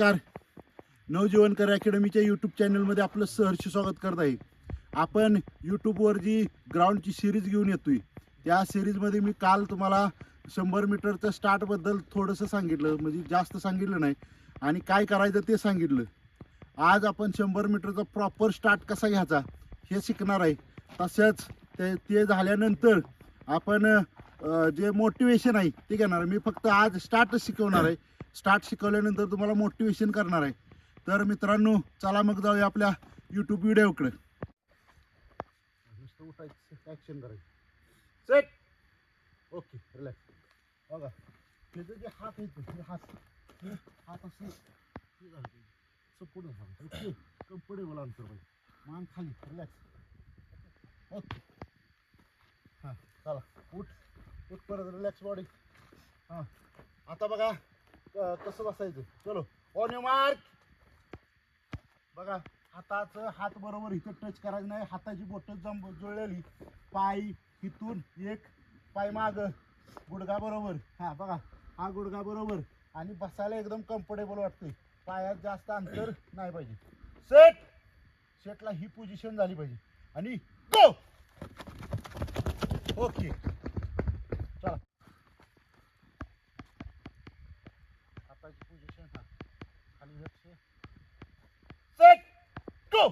नमस्कार. नवजीवनकर अकॅडमीच्या यूट्यूब चॅनलमध्ये आपलं सहर्ष स्वागत करत आहे आपण यूट्यूबवर जी ग्राउंडची सिरीज घेऊन येतोय त्या सिरीजमध्ये मी काल तुम्हाला शंभर मीटरच्या स्टार्टबद्दल थोडंसं सांगितलं म्हणजे जास्त सांगितलं नाही. आणि काय करायचं ते सांगितलं. आज आपण शंभर मीटरचा प्रॉपर स्टार्ट कसा घ्यायचा हे शिकणार आहे. तसंच ते ते झाल्यानंतर आपण जे मोटिवेशन आहे ते घेणार मी फक्त आज स्टार्टच शिकवणार आहे. स्टार्ट शिकवल्यानंतर तुम्हाला मोटिवेशन करणार आहे. तर मित्रांनो चला मग जाऊया आपल्या यूट्यूब व्हिडिओकडे. ॲक्शन करायचं? सेट ओके रिलॅक्स बघा त्याचे जे हात आहेत हे हात हे हात असे हे झालं सपोर्ट झालं ओके कम्फर्टेबल अंतर पाहिजे. मान खाली रिलॅक्स ओके हां चला उठ. उठ परत रिलॅक्स बॉडी हां. आता बघा कसं बसायचं? चलो. ऑन यू मार्क बघा हाताचं हात बरोबर इथं टच करायचं नाही. हाताची बोट जम जुळलेली. पाय इथून एक पाय माग. गुडघा बरोबर. हा बघा. हा गुडघा बरोबर. आणि बसायला एकदम कम्फर्टेबल वाटतंय. पायात जास्त अंतर नाही पाहिजे. सेट सेटला ही पोझिशन झाली पाहिजे. आणि गो ओके चला हाताची पोझिशन हा खाली लक्ष सेट गो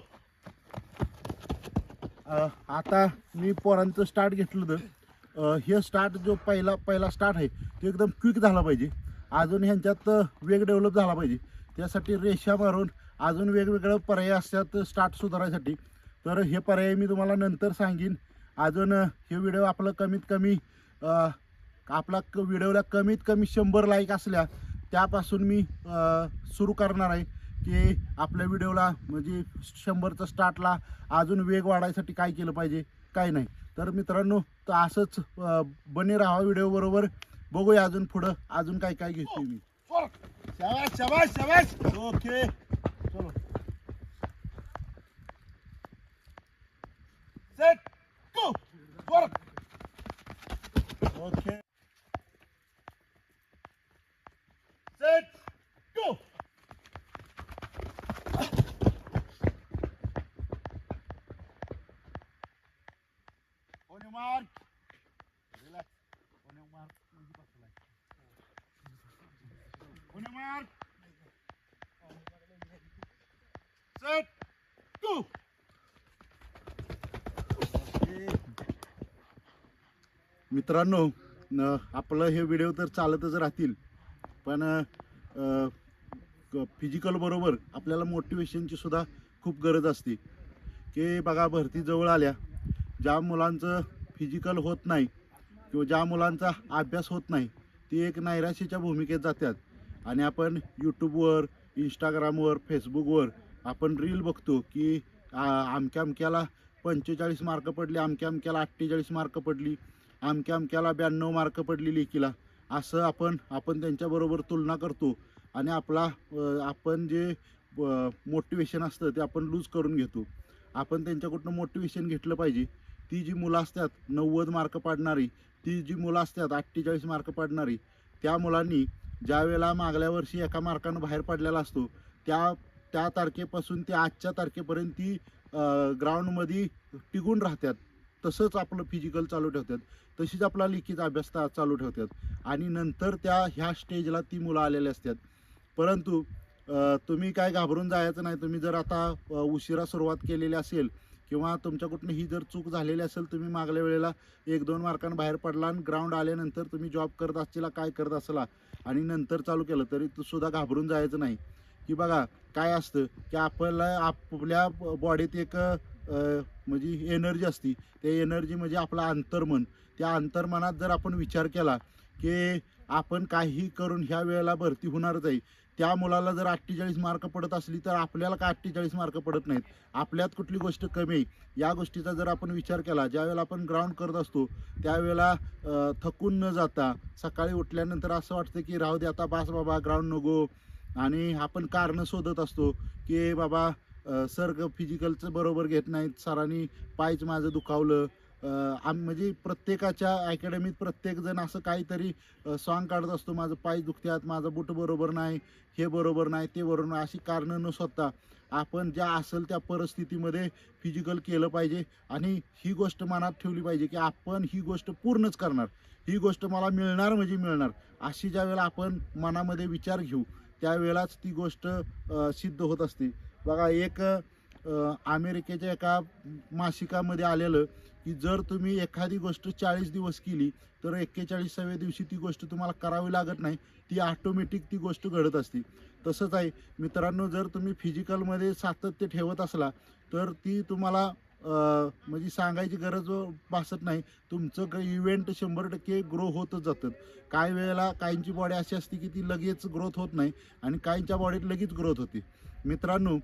आता मी पोरांचं स्टार्ट घेतलं तर हे स्टार्ट जो पहिला पहिला स्टार्ट आहे तो एकदम क्विक झाला पाहिजे. अजून ह्यांच्यात वेग डेव्हलप झाला पाहिजे. त्यासाठी रेषा मारून अजून वेगवेगळं पर्याय असतात स्टार्ट सुधारायसाठी. तर हे पर्याय मी तुम्हाला नंतर सांगेन. अजून हे व्हिडिओ आपलं कमीत कमी आपला क- व्हिडिओला कमीत कमी शंभर लाईक असल्या त्यापासून मी सुरू करणार आहे. की आपल्या व्हिडिओला म्हणजे शंभरचं स्टार्टला अजून वेग वाढायसाठी काय केलं पाहिजे काय नाही. तर मित्रांनो तर असंच बने राहा व्हिडिओ बरोबर. बघूया अजून पुढं अजून काय काय घेतोय मी. ओके. चलो. Set go okay. मित्रांनो आपलं हे व्हिडिओ तर चालतच राहतील. पण फिजिकल बरोबर आपल्याला मोटिवेशनची सुद्धा खूप गरज असते. की बघा भरती जवळ आल्या ज्या मुलांचं फिजिकल होत नाही किंवा ज्या मुलांचा अभ्यास होत नाही ते एक नैराशीच्या भूमिकेत जातात. आणि आपण यूट्यूबवर इंस्टाग्रामवर फेसबुकवर आपण रील बघतो की अमक्या अमक्याला पंचेचाळीस मार्क पडली अमक्या अमक्याला अठ्ठेचाळीस मार्क पडली. अमक्या अमक्याला ब्याण्णव मार्क पडली लेखीला असं आपण आपण त्यांच्याबरोबर तुलना करतो. आणि आपला आपण जे मोटिवेशन असतं ते आपण लूज करून घेतो. आपण त्यांच्याकडनं मोटिवेशन घेतलं पाहिजे. ती जी मुलं असतात नव्वद मार्क पाडणारी ती जी मुलं असतात अठ्ठेचाळीस मार्क पाडणारी त्या मुलांनी ज्या वेळेला मागल्या वर्षी एका मार्कानं बाहेर पडलेला असतो त्या त्या तारखेपासून ते आजच्या तारखेपर्यंत ती ग्राउंडमध्ये टिकून राहतात. तसंच आपलं फिजिकल चालू ठेवतात. तशीच आपला लिखित अभ्यास चालू ठेवतात. आणि नंतर त्या ह्या स्टेजला ती मुलं आलेली असतात. परंतु तुम्ही काय घाबरून जायचं नाही. तुम्ही जर आता उशिरा सुरुवात केलेली असेल किंवा तुमच्याकडून ही जर चूक झालेली असेल तुम्ही मागल्या वेळेला एक दोन मार्कांना बाहेर पडला आणि ग्राउंड आल्यानंतर तुम्ही जॉब करत असला काय करत असला आणि नंतर चालू केलं तरी तू सुद्धा घाबरून जायचं नाही. की बघा काय असतं की आपल्याला आपल्या बॉडीत एक म्हणजे एनर्जी असती त्या एनर्जी म्हणजे आपला अंतर्मन. त्या अंतर्मनात जर आपण विचार केला की आपण काही करून ह्या वेळेला भरती होणारच आहे. त्या मुलाला जर अठ्ठेचाळीस मार्क पडत असली तर आपल्याला का अठ्ठेचाळीस मार्क पडत नाहीत? आपल्यात कुठली गोष्ट कमी आहे? या गोष्टीचा जर आपण विचार केला ज्यावेळेला आपण ग्राउंड करत असतो त्यावेळेला थकून न जाता सकाळी उठल्यानंतर असं वाटतं की राहू दे आता बास बाबा ग्राउंड नको. आणि आपण कारणं शोधत असतो की बाबा सर फिजिकलचं बरोबर घेत नाहीत. सरांनी पायच माझं दुखावलं. आम म्हणजे प्रत्येकाच्या अकॅडमीत प्रत्येकजण असं काहीतरी सॉन्ग काढत असतो. माझं पाय दुखत्यात माझं बूट बरोबर नाही हे बरोबर नाही ते बरोबर नाही अशी कारणं न स्वतः आपण ज्या असेल त्या परिस्थितीमध्ये फिजिकल केलं पाहिजे. आणि ही गोष्ट मनात ठेवली पाहिजे की आपण ही गोष्ट पूर्णच करणार. ही गोष्ट मला मिळणार म्हणजे मिळणार. अशी ज्या वेळेला आपण मनामध्ये विचार घेऊ त्यावेळेलाच ती गोष्ट सिद्ध होत असते. बघा एक अमेरिकेच्या एका मासिकामध्ये आलेलं की जर तुम्ही एखादी गोष्ट चाळीस दिवस केली तर एक्केचाळीसाव्या दिवशी ती गोष्ट तुम्हाला करावी लागत नाही. ती ऑटोमॅटिक ती गोष्ट घडत असते. तसंच आहे मित्रांनो जर तुम्ही फिजिकलमध्ये सातत्य ठेवत असला तर ती तुम्हाला म्हणजे सांगायची गरज भासत नाही. तुमचं इव्हेंट शंभर टक्के ग्रो होतच जातं. काही वेळेला काहींची बॉडी अशी असते की ती लगेच ग्रोथ होत नाही आणि काहींच्या बॉडीत लगेच ग्रोथ होते. मित्रांनो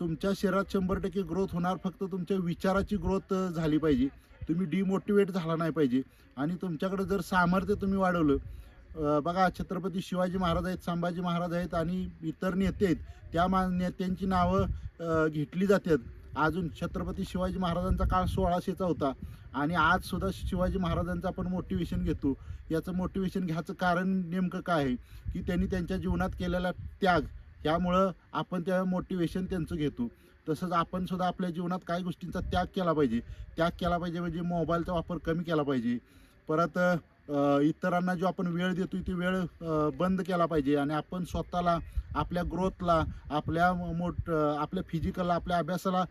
तुमच्या शरीरात शंभर टक्के ग्रोथ होणार फक्त तुमच्या विचाराची ग्रोथ झाली पाहिजे. तुम्ही डिमोटिवेट झाला नाही पाहिजे. आणि तुमच्याकडे जर सामर्थ्य तुम्ही वाढवलं बघा छत्रपती शिवाजी महाराज आहेत संभाजी महाराज आहेत आणि इतर नेते आहेत. त्या मा नेत्यांची नावं घेतली जातात. अजून छत्रपती शिवाजी महाराजांचा काळ सोळाशेचा होता. आणि आज सुद्धा शिवाजी महाराजांचं आपण मोटिवेशन घेतो. याचं मोटिवेशन घ्यायचं कारण नेमकं काय आहे? की त्यांनी त्यांच्या जीवनात केलेला त्याग त्यामुळं आपण त्या मोटिवेशन त्यांचं घेतो. तसंच आपण सुद्धा आपल्या जीवनात काही गोष्टींचा त्याग केला पाहिजे. त्याग केला पाहिजे म्हणजे मोबाईलचा वापर कमी केला पाहिजे. परत इतरांना जो आपण वेळ देतो ती वेळ बंद केला पाहिजे आणि आपण स्वतःला आपल्या ग्रोथला आपल्या मोठ आपल्या फिजिकलला आपल्या अभ्यासाला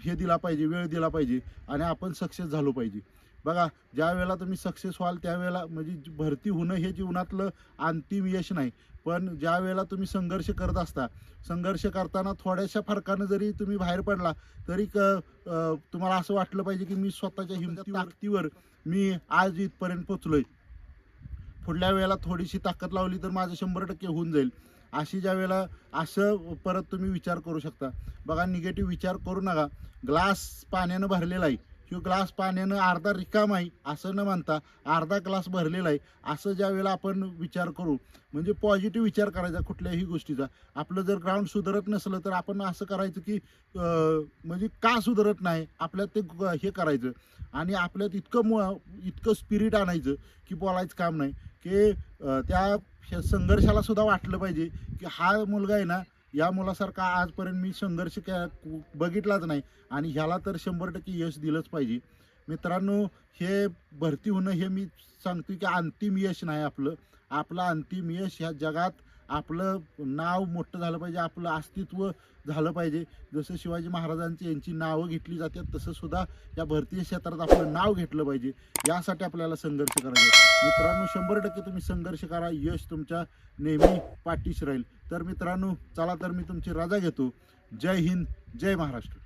हे दिला पाहिजे वेळ दिला पाहिजे आणि आपण सक्सेस झालो पाहिजे. बघा ज्या वेळेला तुम्ही सक्सेस व्हाल त्यावेळेला म्हणजे भरती होणं हे जीवनातलं अंतिम यश नाही. पण ज्या वेळेला तुम्ही संघर्ष करत असता संघर्ष करताना थोड्याशा फरकानं जरी तुम्ही बाहेर पडला तरी क तुम्हाला असं वाटलं पाहिजे की मी स्वतःच्या हिमती ताकदीवर मी आज इथपर्यंत पोचलोय. पुढल्या वेळेला थोडीशी ताकद लावली तर माझं शंभर टक्के होऊन जाईल. अशी ज्या वेळेला असं परत तुम्ही विचार करू शकता. बघा निगेटिव्ह विचार करू नका. ग्लास पाण्यानं भरलेला आहे. किंवा ग्लास पाण्यानं अर्धा रिकाम आहे असं न म्हणता अर्धा ग्लास भरलेला आहे. असं ज्या वेळेला आपण विचार करू म्हणजे पॉझिटिव्ह विचार करायचा कुठल्याही गोष्टीचा. आपलं जर ग्राउंड सुधारत नसलं तर आपण असं करायचं की म्हणजे का सुधारत नाही? आपल्यात ते हे करायचं. आणि आपल्यात इतकं मु- इतकं स्पिरिट आणायचं की बोलायचं काम नाही. की त्या श- संघर्षाला सुद्धा वाटलं पाहिजे की हा मुलगा आहे ना या मुलासारखा आजपर्यंत मी संघर्ष के- बघितलाच नाही. आणि ह्याला तर शंभर टक्के यश दिलंच पाहिजे. मित्रांनो हे भरती होणं हे मी सांगतो की अंतिम यश नाही आपलं. आपलं अंतिम यश ह्या जगात आपलं नाव मोठं झालं पाहिजे आपलं अस्तित्व झालं पाहिजे. जसं शिवाजी महाराजांची यांची नावं घेतली जातात तसं सुद्धा या भरतीय क्षेत्रात आपलं नाव घेतलं पाहिजे. यासाठी आपल्याला संघर्ष करायचा मित्रांनो शंभर टक्के तुम्ही संघर्ष करा यश तुमच्या नेहमी पाठीशी राहील. तर मित्रांनो चला तर मी तुमची रजा घेतो. जय हिंद जय महाराष्ट्र.